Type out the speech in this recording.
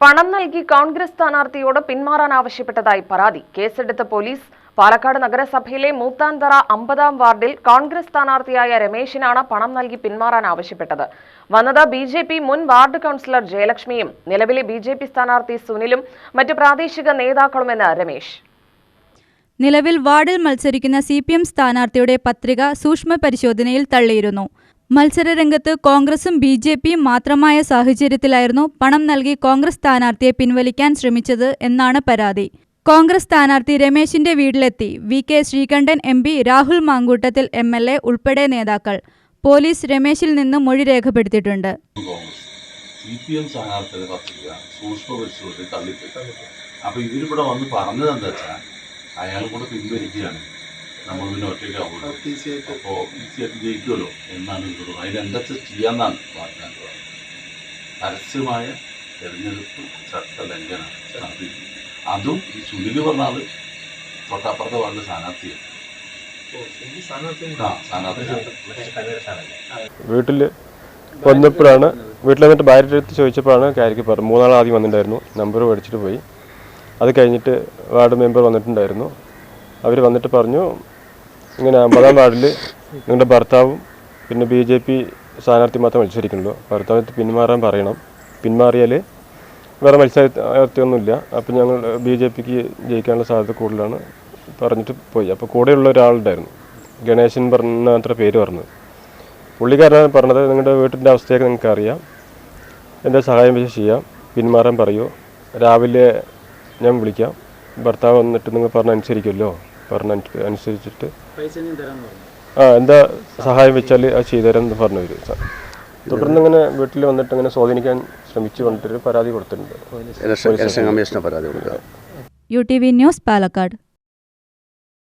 പണം നൽകി കോൺഗ്രസ് സ്ഥാനാർത്ഥിയോട് പിന്മാറാൻ ആവശ്യപ്പെട്ടതായി പരാതി. കേസെടുത്ത പോലീസ് പാലക്കാട് നഗരസഭയിലെ മൂത്താന്തറ അമ്പതാം വാർഡിൽ കോൺഗ്രസ് സ്ഥാനാർത്ഥിയായ രമേശിനാണ് പണം നൽകി പിന്മാറാൻ ആവശ്യപ്പെട്ടത്. വന്നത് ബി ജെ പി മുൻ വാർഡ് കൗൺസിലർ ജയലക്ഷ്മിയും നിലവിലെ ബി ജെ പി സ്ഥാനാർത്ഥി സുനിലും മറ്റ് പ്രാദേശിക നേതാക്കളുമെന്ന് രമേശ്. നിലവിൽ വാർഡിൽ മത്സരിക്കുന്ന സി പി എം സ്ഥാനാർത്ഥിയുടെ പത്രിക സൂക്ഷ്മ പരിശോധനയിൽ തള്ളിയിരുന്നു. മത്സരരംഗത്ത് കോൺഗ്രസും ബി ജെ പിയും മാത്രമായ സാഹചര്യത്തിലായിരുന്നു പണം നൽകി കോൺഗ്രസ് സ്ഥാനാർത്ഥിയെ പിൻവലിക്കാൻ ശ്രമിച്ചത് എന്നാണ് പരാതി. കോൺഗ്രസ് സ്ഥാനാർത്ഥി രമേശിന്റെ വീട്ടിലെത്തി. V K Sreekandan M P Rahul Mamkoottathil M L A ഉൾപ്പെടെ നേതാക്കൾ. പോലീസ് രമേശിൽ നിന്ന് മൊഴി രേഖപ്പെടുത്തിയിട്ടുണ്ട്. അപ്പൊ ഇവരിവിടെ വന്ന് പറഞ്ഞത് എന്താ വെച്ചാൽ അയാൾ കൂടെ പിൻവലിക്കുകയാണ്. നമ്മൾ പിന്നെ ഒറ്റയ്ക്കാവുള്ളൂ അപ്പോൾ ഈസിയായിട്ട് ജയിക്കുമല്ലോ എന്നാണ് ഇവർ അതിനെന്താ ചെയ്യാന്നാണ് പറഞ്ഞത് പരസ്യമായ തെരഞ്ഞെടുപ്പ് ചട്ട ലംഘനം. അതും ഈ സുനിൽ പറഞ്ഞാൽ തൊട്ടപ്പുറത്തെ വാർഡിലെ സ്ഥാനാർത്ഥിയാണ്. വീട്ടിൽ വന്നപ്പോഴാണ് വീട്ടിൽ വന്നിട്ട് ഭാര്യയുടെ അടുത്ത് ചോദിച്ചപ്പോഴാണ് കാര്യക്ക് പറഞ്ഞു മൂന്നാൾ ആദ്യം വന്നിട്ടുണ്ടായിരുന്നു. നമ്പർ മേടിച്ചിട്ട് പോയി. അത് കഴിഞ്ഞിട്ട് വാർഡ് മെമ്പർ വന്നിട്ടുണ്ടായിരുന്നു. അവർ വന്നിട്ട് പറഞ്ഞു ഇങ്ങനെ അമ്പതാം വാർഡിൽ നിങ്ങളുടെ ഭർത്താവും പിന്നെ ബി ജെ പി സ്ഥാനാർത്ഥി മാത്രം മത്സരിക്കുന്നുള്ളൂ. ഭർത്താവ് പിന്മാറാൻ പറയണം. പിന്മാറിയാൽ വേറെ മത്സരാർത്ഥിയൊന്നുമില്ല. അപ്പം ഞങ്ങൾ ബി ജെ പിക്ക് ജയിക്കാനുള്ള സാധ്യത കൂടുതലാണ് പറഞ്ഞിട്ട് പോയി. അപ്പോൾ കൂടെയുള്ള ഒരാളുണ്ടായിരുന്നു. ഗണേശൻ പറഞ്ഞ അത്ര പേര് പറഞ്ഞത്. പുള്ളിക്കാരനാണ് പറഞ്ഞത് നിങ്ങളുടെ വീട്ടിന്റെ അവസ്ഥയൊക്കെ നിങ്ങൾക്ക് അറിയാം എന്റെ സഹായം വെച്ച് ചെയ്യാം. പിന്മാറാൻ പറയൂ. രാവിലെ ഞാൻ വിളിക്കാം. ഭർത്താവ് വന്നിട്ട് നിങ്ങൾ പറഞ്ഞ അനുസരിക്കുമല്ലോ പറഞ്ഞ അനു- അനുസരിച്ചിട്ട് ആ എന്താ സഹായം വെച്ചാൽ അത് ചെയ്തുതരാം എന്ന് പറഞ്ഞു വരും തുടർന്ന് ഇങ്ങനെ വീട്ടിൽ വന്നിട്ട് ഇങ്ങനെ സ്വാധീനിക്കാൻ ശ്രമിച്ചു കൊണ്ടിട്ട് പരാതി കൊടുത്തിട്ടുണ്ട്. U T V news Palakkad.